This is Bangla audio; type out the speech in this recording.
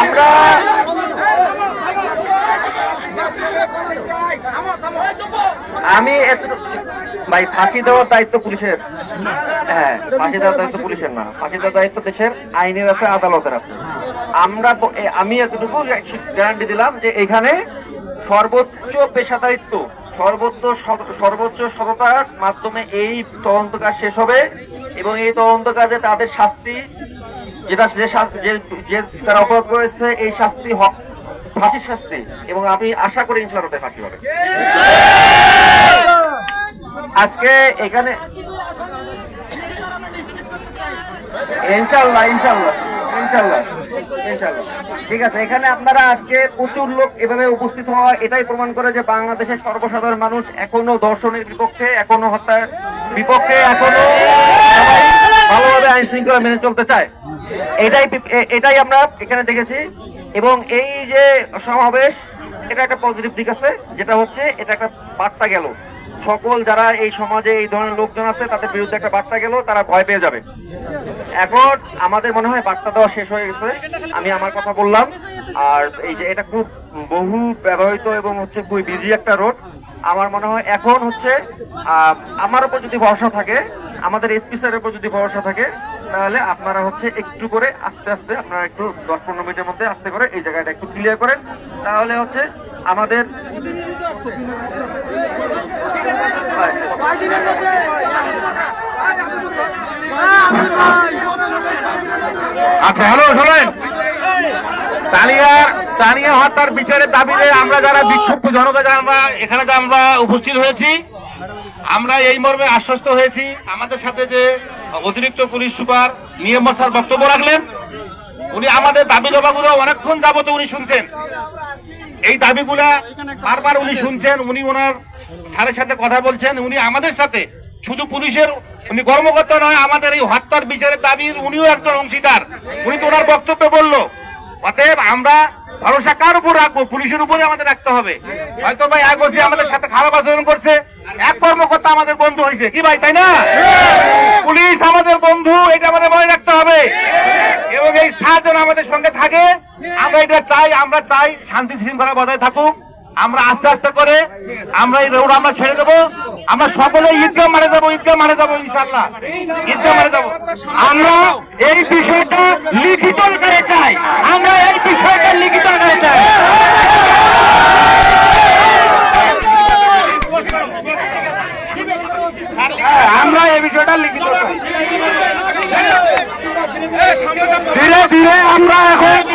আমরা আমি ভাই, ফাঁসি দেওয়ার দায়িত্ব পুলিশের। হ্যাঁ ফাঁসি দেওয়ার দায়িত্ব পুলিশের না। ফাঁসি দেওয়ার দায়িত্ব দেশের, আইনের আছে, আদালতের আছে। আমরা আমি এতটুকু গ্যারান্টি দিলাম যে এখানে সর্বোচ্চ পেশাদারিত্ব, সর্বোচ্চ সর্বোচ্চ সততার মাধ্যমে এই তদন্ত কাজ শেষ হবে এবং এই তদন্ত কাজে তাদের শাস্তি যেটা যে যে- তারা অপরাধ করেছে, এই শাস্তি হ- ফাঁসির শাস্তি। এবং আমি আশা করি ইনশাল্লাহ তাদের ফাঁসি হবে। আজকে এখানে ইনশাল্লাহ ইনশাল্লাহ ঠিক আছে, এখানে আপনারা আজকে প্রচুর লোক এভাবে উপস্থিত হওয়া, এটাই প্রমাণ করে যে বাংলাদেশের সর্বসাধারণ মানুষ এখনও দর্শনের বিপক্ষে, এখনও হত্যার বিপক্ষে, এখনও ভালোভাবে আইন শৃঙ্খলা মেনে চলতে চায়। এটাই এটাই আমরা এখানে দেখেছি। এবং এই যে সমাবেশ, এটা একটা পজিটিভ দিক আছে, যেটা হচ্ছে এটা একটা বার্তা গেল। সকল যারা এই সমাজে এই ধরনের লোকজন আছে, তাদের বিরুদ্ধে একটা বার্তা গেল, তারা ভয় পেয়ে যাবে। এখন আমাদের মনে হয় বার্তা দেওয়া শেষ হয়ে গেছে। আমি আমার কথা বললাম। আর এই যে এটা খুব বহু ব্যবহৃত এবং হচ্ছে খুবই বিজি একটা রোড আমার মনে হয় এখন হচ্ছে আমার উপর যদি ভরসা থাকে আমাদের এসপি স্যারের উপর যদি ভরসা থাকে, তাহলে আপনারা হচ্ছে একটু করে আস্তে আস্তে আপনারা একটু দশ পনেরো মিনিটের মধ্যে আস্তে করে এই জায়গাটা একটু ক্লিয়ার করেন। তাহলে হচ্ছে আমাদের আচ্ছা হ্যালো, শোনেন। তানিয়ার তানিয়া হত্যার বিচারের দাবিতে আমরা যারা বিক্ষুব্ধ জনতা, যারা এখানে আমরা উপস্থিত হয়েছি আমরা এই মর্মে আশ্বস্ত হয়েছি। আমাদের সাথে যে অতিরিক্ত পুলিশ সুপার নিয়ম স্যার বক্তব্য রাখলেন, উনি আমাদের দাবি দাবাগুলো অনেকক্ষণ যাবত উনি শুনছেন। এই দাবিগুলা বারবার উনি শুনছেন, উনি ওনার স্যারের সাথে কথা বলছেন, উনি আমাদের সাথে। শুধু পুলিশের, উনি কর্মকর্তা নয়, আমাদের এই হত্যার বিচারের দাবির উনিও একজন অংশীদার। উনি তো ওনার বক্তব্যে বলল, অতএব আমরা ভরসা কার উপর রাখব? পুলিশের উপরে আমাদের রাখতে হবে। হয়তো ভাই বছর আমাদের সাথে খারাপ আচরণ করছে এক কর্মকর্তা আমাদের বন্ধু হয়েছে কি ভাই, তাই না? পুলিশ আমাদের বন্ধু, এটা আমাদের মনে রাখতে হবে। এবং এই সাতজন আমাদের সঙ্গে থাকে। আমরা এটা চাই, আমরা চাই শান্তি শৃঙ্খলা বজায় থাকুক। আমরা আস্তে আস্তে করে আমরা এই রোড আমরা ছেড়ে দেবো। আমরা সকলে ঈদগাহ মারে যাব, ঈদগাহ মারে যাব ইনশাল্লাহ ঈদগাহ মারে যাব। আমরা এই বিষয়টা লিখিত আকারে চাই আমরা এই বিষয়টা লিখিত আকারে চাই হ্যাঁ, আমরা এই বিষয়টা লিখিত চাই ধীরে ধীরে আমরা এখন